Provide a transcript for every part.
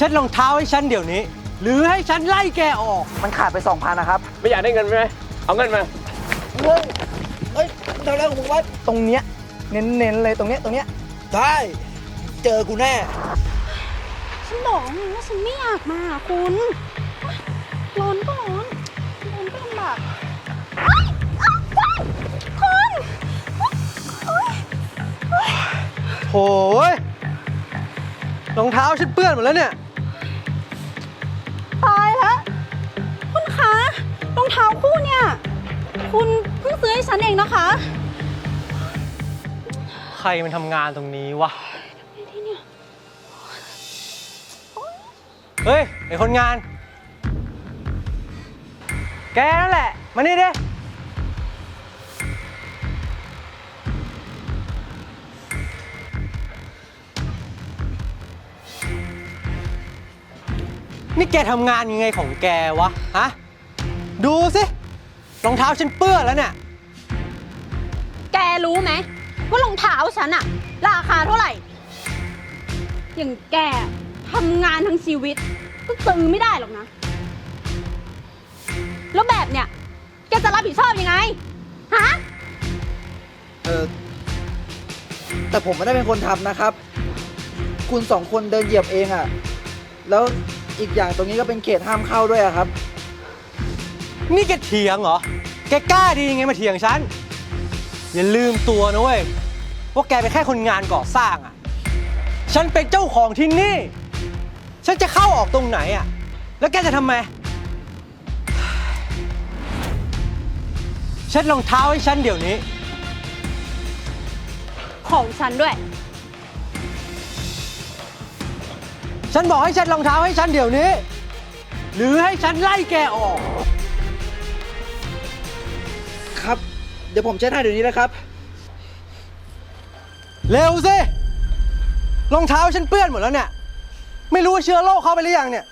เช็ดรองเท้าให้ฉันเดี๋ยวนี้ หรือให้ฉันไล่แกออก มันขาดไปสองพันนะครับ ไม่อยากได้เงินไหมเอาเงินมาเฮ้ยเฮ้ยทำอะไรของมึงวะตรงเนี้ยเน้นๆเลยตรงเนี้ยตรงเนี้ยได้เจอกูแน่ ฉันบอกแล้วไงว่าฉันไม่อยากมาอะคุณร้อนก็ร้อนร้อนก็ลำบากเอ้ยเอ้ยเอ้ยคุณโหยรองเท้าฉันเปื้อนหมดแล้วเนี่ย คุณเพิ่งซื้อให้ฉันเองนะคะใครมันทำงานตรงนี้วะที่เนี่ยเฮ้ย ไอคนงาน แกนั่นแหละ มานี่ดิ นี่แกทำงานยังไงของแกวะ ฮะ ดูสิ รองเท้าฉันเปื้อนแล้วเนี่ยแกรู้ไหมว่ารองเท้าฉันอะราคาเท่าไหร่ อย่างแกทำงานทั้งชีวิต ก็ซื้อไม่ได้หรอกนะ แล้วแบบเนี้ยแกจะรับผิดชอบยังไง ฮะ เออแต่ผมไม่ได้เป็นคนทำนะครับ คุณสองคนเดินเหยียบเองอะ่ะ แล้วอีกอย่างตรงนี้ก็เป็นเขตห้ามเข้าด้วยอะครับ นี่แกเถียงเหรอ แกกล้าดียังไงมาเถียงฉัน อย่าลืมตัวนะเว้ย ว่าแกเป็นแค่คนงานก่อสร้างอะ ฉันเป็นเจ้าของที่นี่ ฉันจะเข้าออกตรงไหนอะ แล้วแกจะทำไม เช็ดรองเท้าให้ฉันเดี๋ยวนี้ ของฉันด้วย ฉันบอกให้เช็ดรองเท้าให้ฉันเดี๋ยวนี้ หรือให้ฉันไล่แกออก เดี๋ยวผมเช็ดให้เดี๋ยวนี้นะครับ เร็วสิรองเท้าฉันเปื้อนหมดแล้วเนี่ย ไม่รู้ว่าเชื้อโรคเข้าไปหรือยังเนี่ย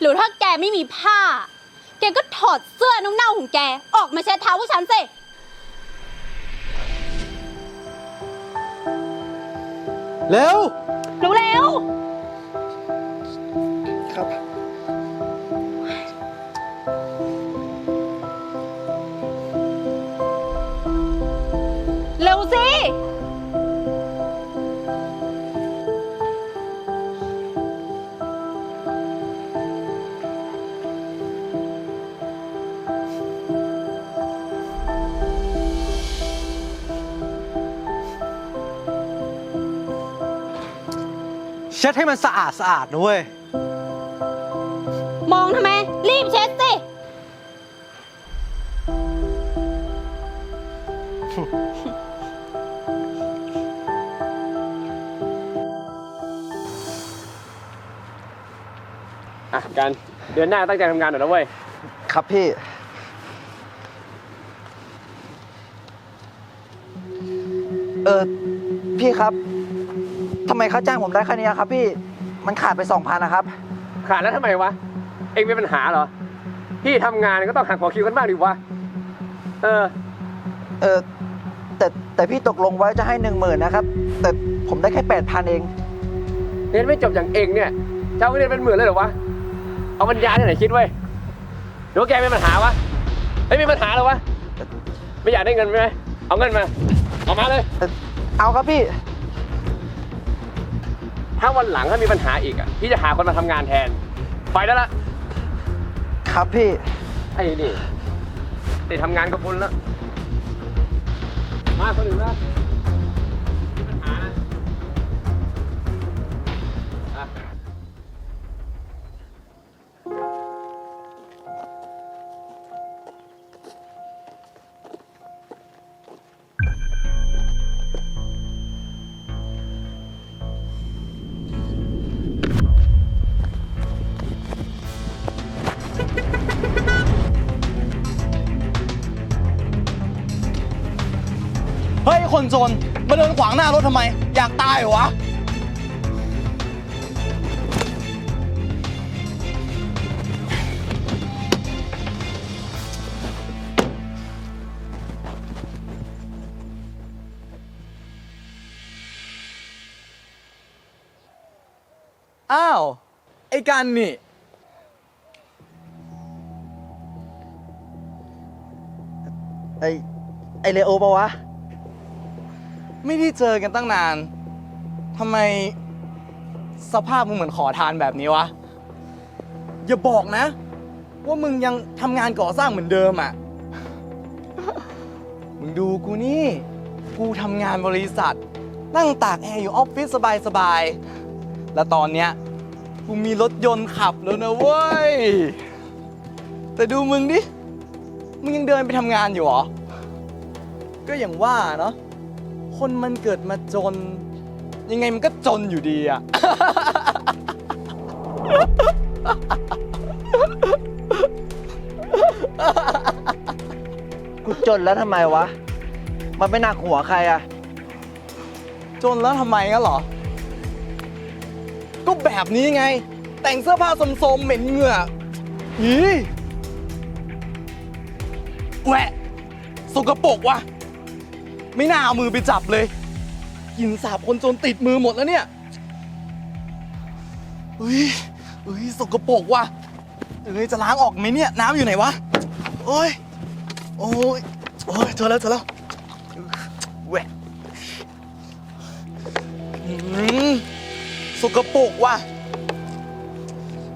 หรือถ้าแกไม่มีผ้า แกก็ถอดเสื้อเน่าๆของแก ออกมาเช็ดเท้าพวกฉันสิ เร็ว เร็วค เช็ดให้มันสะอาดสะอาดนะเว้ย มองทำไม รีบเช็ดสิ อะกันเดือนหน้าตั้งใจทำงานหน่อยนะเว้ย ครับพี่ เออพี่ครับ ทำไมเขาจ้างผมได้แค่นี้ครับพี่ มันขาดไปสองพันนะครับ ขาดแล้วทำไมวะ เองมีปัญหาเหรอ พี่ทำงานก็ต้องหักหัวคิวกันบ้างดิวะ เออ เออแต่แต่พี่ตกลงไว้จะให้หนึ่งหมื่นนะครับ แต่ผมได้แค่แปดพันเอง เรียนไม่จบอย่างเองเนี่ยจะเอาเงินเดือนเป็นหมื่นเลยเหรอวะ เอาปัญญาที่ไหนคิดเว้ยหรือว่าแกมีปัญหาวะไม่มีปัญหาเหรอวะ ไม่อยากได้เงินไหมเอาเงินมา เอามาเลย เอาครับพี่ ถ้าวันหลังถ้ามีปัญหาอีกอะพี่จะหาคนมาทำงานแทน ไปแล้วละครับพี่ ไอ้นี่ได้ทำงานกับคุณแล้วมาคนอื่นละ จน มาเดินขวางหน้ารถทำไม อยากตายเหรอวะ อ้าว ไอ้กันนี่ ไอไอเลโอปะวะ ไม่ได้เจอกันตั้งนาน ทำไมสภาพมึงเหมือนขอทานแบบนี้วะ อย่าบอกนะ ว่ามึงยังทำงานก่อสร้างเหมือนเดิมอะ มึงดูกูนี่ กูทำงานบริษัท นั่งตากแอร์อยู่ออฟฟิศสบายๆ แล้วตอนเนี้ยกูมีรถยนต์ขับแล้วนะเว้ย แต่ดูมึงดิ มึงยังเดินไปทำงานอยู่เหรอ ก็อย่างว่าเนาะ คนมันเกิดมาจน ยังไงมันก็จนอยู่ดีอะ กูจนแล้วทำไมวะ มันไม่หนักหัวใครอะจนแล้วทำไมงั้นเหรอ ก็แบบนี้ไง แต่งเสื้อผ้าสมๆเหม็นเหงื่อยีแหวะสกปรกว่ะ ไม่น่าเอามือไปจับเลยกลินสาบคนจนติดมือหมดแล้วเนี่ยเฮ้ยเฮ้ยสกปรกว่ะเอ้ยจะล้างออกไหมเนี่ย น้ำอยู่ไหนวะโอ้ยโอ้ยโอ้ยเจอแล้วเจอแล้วแหวะอืมสกปรกว่ะ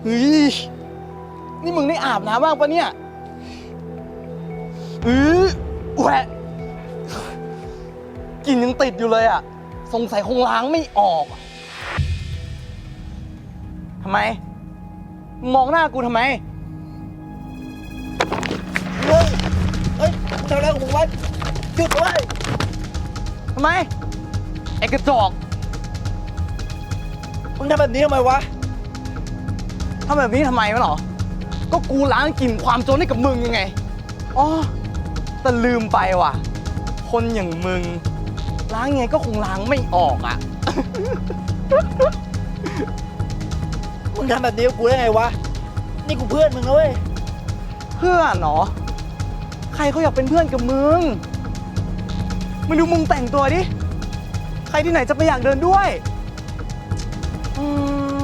เฮ้ยนี่มึงได้อาบน้ำบ้างปะเนี่ยเออแหวะ ลินยังติดอยู่เลยอะ สงสัยคงล้างไม่ออกอะทำไม มองหน้ากูทำไม เฮ้ยเฮ้ยมึงทำอะไรของมึงวะหยุดไว้ยทำไม ไอ้กระจอกมึงทำแบบนี้ทำไมวะ ทำแบบนี้ทำไมวะหรอ ก็กูล้างกลิ่นความจนให้กับมึงยังไง อ๋อ แต่ลืมไปว่ะ คนอย่างมึง ล้างยังไงก็คงล้างไม่ออกอะ มึงทำแบบนี้กับกูได้ไงวะ นี่กูเพื่อนมึงนะเว้ย เพื่อนเหรอ ใครเขาอยากเป็นเพื่อนกับมึงมึงดูมึงแต่งตัวดิ ใครที่ไหนจะไปอยากเดินด้วยอืม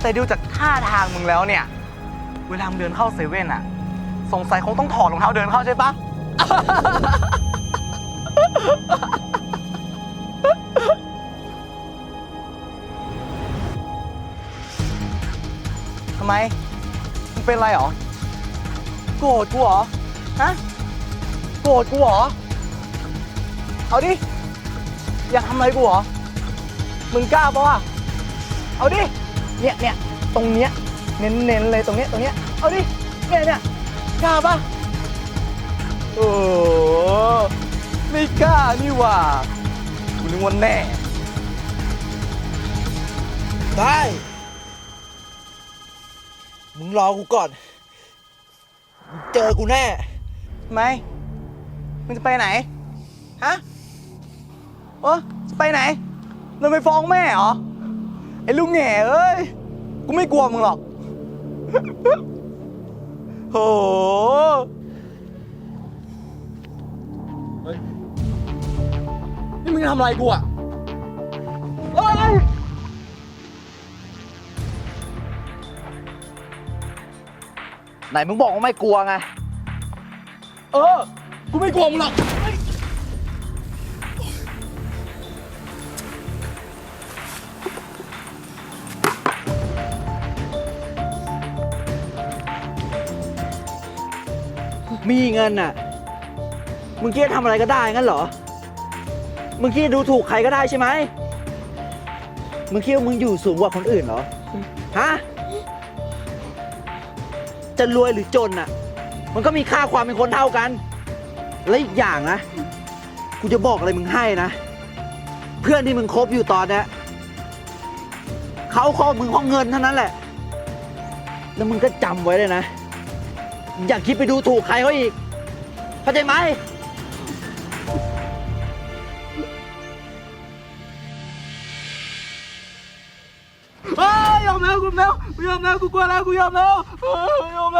แต่ดูจากท่าทางมึงแล้วเนี่ย เวลามึงเดินเข้าเซเว่นอะสงสัยคงต้องถอดรองเท้าเดินเข้าใช่ปะ ทำไมมึงเป็นไรเหรอ โกรธกูเหรอ ฮะ โกรธกูเหรอ เอาดิ อยากทำอะไรกูเหรอ มึงกล้าปะวะเอาดิ เนี่ยเนี่ยตรงเนี้ย เน้นๆเลยตรงเนี้ยตรงเนี้ย เอาดิ เนี่ยเนี่ยกล้าปะโอ้ ไม่กล้านี่หว่ากูนึกว่าแน่ ได้ มึงรอกูก่อนมึงเจอกูแน่ทำไมมึงจะไปไหน ฮะเออจะไปไหนเราไปฟ้องแม่เหรอ ไอ้ลูกแง่เอ้ย กูไม่กลัวมึงหรอก โห ทำอะไรกูอะเฮ้ยไหนมึงบอกว่าไม่กลัวไง เออ กูไม่กลัวมึงหรอกมีเงินน่ะ มึงคิดจะทำอะไรก็ได้งั้นเหรอ มึงคิดดูถูกใครก็ได้ใช่ไหม มึงคิดว่ามึงอยู่สูงกว่าคนอื่นเหรอ ฮะ จะรวยหรือจนน่ะ มันก็มีค่าความเป็นคนเท่ากัน และอีกอย่างนะ กูจะบอกอะไรมึงให้นะ เพื่อนที่มึงคบอยู่ตอนเนี้ยเขาคบมึงเพราะเงินเท่านั้นแหละ แล้วมึงก็จำไว้เลยนะ อย่าคิดไปดูถูกใครเขาอีก เข้าใจไหม กูยอมแ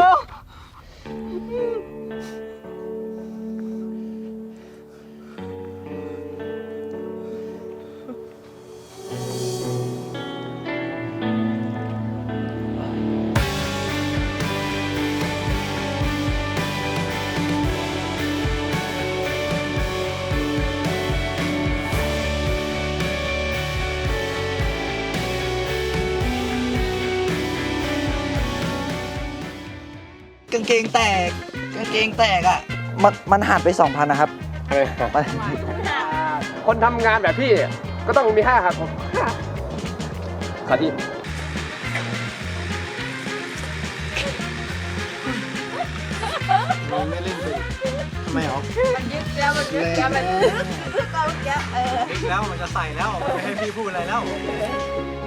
กางเกงแตก กางเกงแตกอะ มันมันหัดไปสองพันนะครับไปคนทำงานแบบพี่ก็ต้องมีห้าครับผมขอที่ทำไมหรอมันยึดแล้วมันยึดแล้วมันยึดแล้วมันยึดเออแล้วมันจะใส่แล้วไม่ให้พี่พูดอะไรแล้วเ